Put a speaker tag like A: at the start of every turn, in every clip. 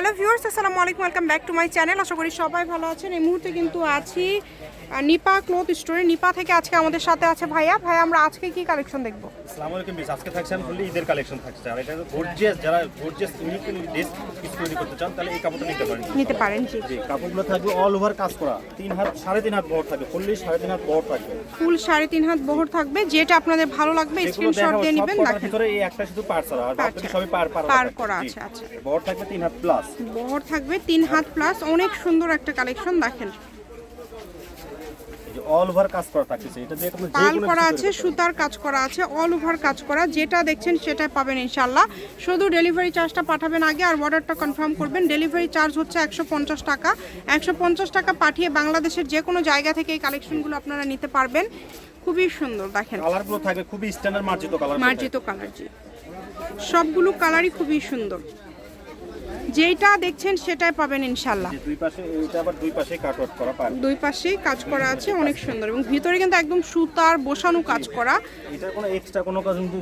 A: Hello viewers আসসালামু আলাইকুম welcome back to my channel. আশা করি সবাই ভালো আছেন। এই মুহূর্তে কিন্তু আছি নিপা ক্লথ স্টোরে। নিপা থেকে আজকে আমাদের সাথে আছে ভাইয়া। ভাইয়া আমরা আজকে কি কালেকশন দেখব?
B: আসসালামু আলাইকুম মিস আজকে থাকছে ফুললি ঈদের কালেকশন থাকছে। আর এটা গর্জিয়াস যারা গর্জিয়াস ইউনিক ইউনিক ড্রেস কিছু তৈরি করতে চান তাহলে এই কাপড়টা নিতে পারেন।
A: নিতে পারেন জি।
B: জি কাপড়গুলো থাকবে অল ওভার কাজ করা। তিন হাত সাড়ে তিন হাত বহর থাকবে। ফুললি সাড়ে তিন হাত বহর থাকবে।
A: ফুল সাড়ে তিন হাত বহর থাকবে। যেটা আপনাদের ভালো লাগবে স্ক্রিনশট দিয়ে নেবেন দেখেন
B: ভিতরে এই একটা শুধু পার ছাড়া। আর বাকি
A: আচ্ছা।
B: সবই পার পার
A: পার করা আছে, আচ্ছা।
B: বহর থাকবে তিন হাত প্লাস
A: বহর থাকবে তিন হাত প্লাস অনেক সুন্দর একটা কালেকশন দেখেন।
B: অল ওভার কাজ করা থাকছে এটা দিয়ে কোনো
A: পাল করা আছে সুতার কাজ করা আছে অল ওভার কাজ করা যেটা দেখছেন সেটা পাবেন শুধু ডেলিভারি চার্জটা পাঠাবেন আগে আর অর্ডারটা কনফার্ম করবেন। ডেলিভারি চার্জ হচ্ছে একশো পঞ্চাশ টাকা। একশো পঞ্চাশ টাকা পাঠিয়ে বাংলাদেশের যে কোনো জায়গা থেকে এই কালেকশনগুলো আপনারা নিতে পারবেন। খুবই সুন্দর দেখেন।
B: কালারগুলো থাকবে খুবই স্ট্যান্ডার্ড মার্জিত কালার
A: মার্জিত কালার জি। সবগুলো কালারই খুবই সুন্দর। যেইটা দেখছেন সেটাই পাবেন ইনশাল্লাহ।
B: দুই পাশে এটা আবার দুই পাশে কাট করা পার
A: দুই পাশেই কাজ করা আছে অনেক সুন্দর। এবং ভিতরে কিন্তু একদম সুতার বসানো কাজ করা।
B: এটা কোনো এক্সট্রা কোনো কাজ কিন্তু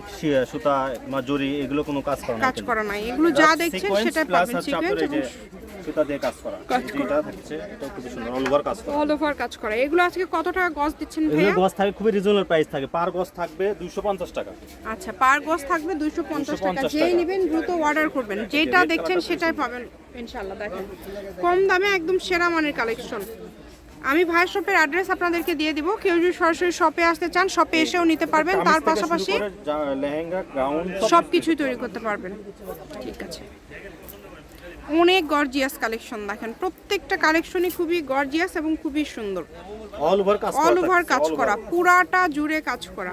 B: সুতা বা জরি এগুলো কোনো কাজ করা
A: কাজ করা নাই। এগুলো যা দেখছেন
B: সেটাই
A: পাবেন সিকোয়েন্স এবং
B: যে সুতা দিয়ে কাজ করা
A: কাজ
B: এই যে এটা থাকছে এটা খুবই সুন্দর অল ওভার কাজ করা।
A: অল ওভার কাজ করা। এগুলো আজকে কত টাকা গজ দিচ্ছেন
B: এগুলো
A: ভাইয়া?
B: গজ থাকে খুবই রিজনেবল প্রাইস থাকে। পার গজ থাকবে 250 টাকা।
A: আচ্ছা পার গজ থাকবে দুইশো পঞ্চাশ টাকা।
B: 250
A: যেই নেবেন দ্রুত অর্ডার করবেন। যেটা দেখছেন সেটাই পাবেন ইনশাল্লাহ দেখেন। কম দামে একদম সেরা মানের কালেকশন আমি ভাই শপের অ্যাড্রেস আপনাদেরকে দিয়ে দিব। কেউ যদি সরাসরি শপে আসতে চান শপে এসেও নিতে পারবেন। তার পাশাপাশি
B: লেহেঙ্গা গাউন
A: সব কিছুই তৈরি করতে পারবেন। ঠিক আছে। অনেক গর্জিয়াস কালেকশন দেখেন। প্রত্যেকটা কালেকশনই খুবই গর্জিয়াস এবং খুবই সুন্দর।
B: অল ওভার কাজ করা।
A: পুরাটা জুড়ে কাজ করা।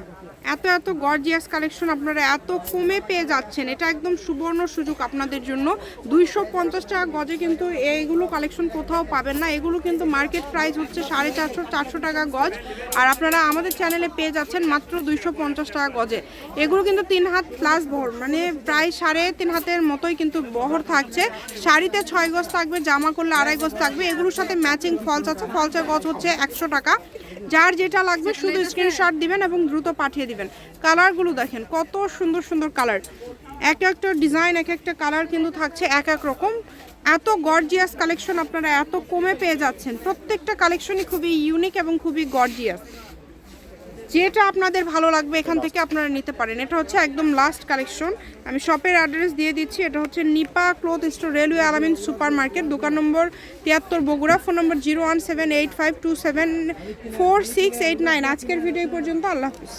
A: এত এত গর্জিয়াস কালেকশন আপনারা এত কমে পেয়ে যাচ্ছেন। এটা একদম সুবর্ণ সুযোগ আপনাদের জন্য। দুইশো পঞ্চাশ টাকা গজে কিন্তু এইগুলো কালেকশন কোথাও পাবেন না। এগুলো কিন্তু মার্কেট প্রাইস হচ্ছে সাড়ে চারশো চারশো টাকা গজ। আর আপনারা আমাদের চ্যানেলে পেয়ে যাচ্ছেন মাত্র দুইশো পঞ্চাশ টাকা গজে। এগুলো কিন্তু তিন হাত প্লাস বহর মানে প্রায় সাড়ে তিন হাতের মতোই কিন্তু বহর থাকছে। শাড়িতে ছয় গজ থাকবে, জামা করলে আড়াই গজ থাকবে। এগুলোর সাথে ম্যাচিং ফলস আছে। ফলসের গজ হচ্ছে একশো টাকা। যার যেটা লাগবে শুধু স্ক্রিনশট দিবেন এবং দ্রুত পাঠিয়ে দিবেন। কালারগুলো দেখেন, কত সুন্দর সুন্দর কালার। এক একটা ডিজাইন, এক একটা কালার কিন্তু থাকছে এক এক রকম। এত গর্জিয়াস কালেকশন আপনারা এত কমে পেয়ে যাচ্ছেন। প্রত্যেকটা কালেকশনই খুবই ইউনিক এবং খুবই গর্জিয়াস যেটা আপনাদের ভালো লাগবে এখান থেকে আপনারা নিতে পারেন। এটা হচ্ছে একদম লাস্ট কালেকশন আমি শপের অ্যাড্রেস দিয়ে দিচ্ছি। এটা হচ্ছে Nipa cloth store railway Alamin supermarket দোকান নম্বর তিয়াত্তর Bogura, phone number zero one seven eight five two seven four six eight nine. আজকের ভিডিও পর্যন্ত। আল্লাহ হাফিজ।